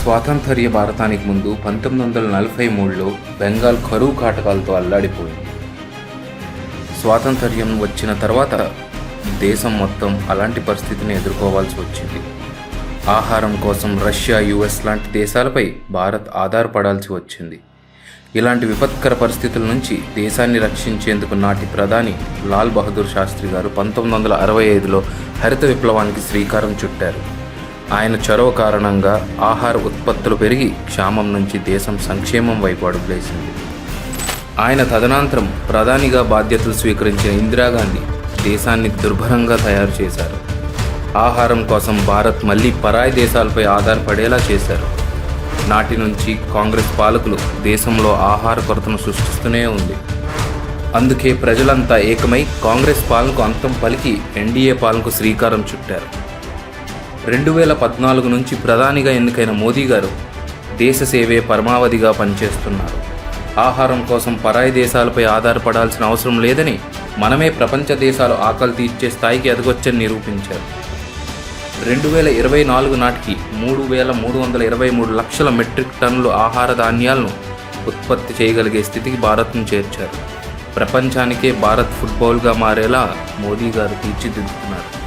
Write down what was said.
స్వాతంత్ర్య భారతానికి ముందు పంతొమ్మిది వందల నలభై మూడులో బెంగాల్ కరువు కాటకాలతో అల్లాడిపోయింది. స్వాతంత్ర్యం వచ్చిన తర్వాత దేశం మొత్తం అలాంటి పరిస్థితిని ఎదుర్కోవాల్సి వచ్చింది. ఆహారం కోసం రష్యా యుఎస్ లాంటి దేశాలపై భారత్ ఆధారపడాల్సి వచ్చింది. ఇలాంటి విపత్కర పరిస్థితుల నుంచి దేశాన్ని రక్షించేందుకు నాటి ప్రధాని లాల్ బహదూర్ శాస్త్రి గారు పంతొమ్మిది వందల అరవై ఐదులో హరిత విప్లవానికి శ్రీకారం చుట్టారు. ఆయన చొరవ కారణంగా ఆహార ఉత్పత్తులు పెరిగి క్షామం నుంచి దేశం సంక్షేమం వైపు అడుగులేసింది. ఆయన తదనంతరం ప్రధానిగా బాధ్యతలు స్వీకరించిన ఇందిరాగాంధీ దేశాన్ని దుర్భరంగా తయారు చేశారు. ఆహారం కోసం భారత్ మళ్ళీ పరాయి దేశాలపై ఆధారపడేలా చేశారు. నాటి నుంచి కాంగ్రెస్ పాలకులు దేశంలో ఆహార కొరతను సృష్టిస్తూనే ఉంది. అందుకే ప్రజలంతా ఏకమై కాంగ్రెస్ పాలనకు అంతం పలికి ఎన్డీఏ పాలనకు శ్రీకారం చుట్టారు. రెండు వేల పద్నాలుగు నుంచి ప్రధానిగా ఎన్నికైన మోదీ గారు దేశ సేవే పరమావధిగా పనిచేస్తున్నారు. ఆహారం కోసం పరాయి దేశాలపై ఆధారపడాల్సిన అవసరం లేదని మనమే ప్రపంచ దేశాలు ఆకలి తీర్చే స్థాయికి ఎదగొచ్చని నిరూపించారు. రెండు వేల ఇరవై నాలుగు నాటికి మూడు వేల మూడు వందల ఇరవై మూడు లక్షల మెట్రిక్ టన్నులు ఆహార ధాన్యాలను ఉత్పత్తి చేయగలిగే స్థితికి భారత్ను చేర్చారు. ప్రపంచానికే భారత్ ఫుట్బాల్గా మారేలా మోదీ గారు తీర్చిదిద్దుతున్నారు.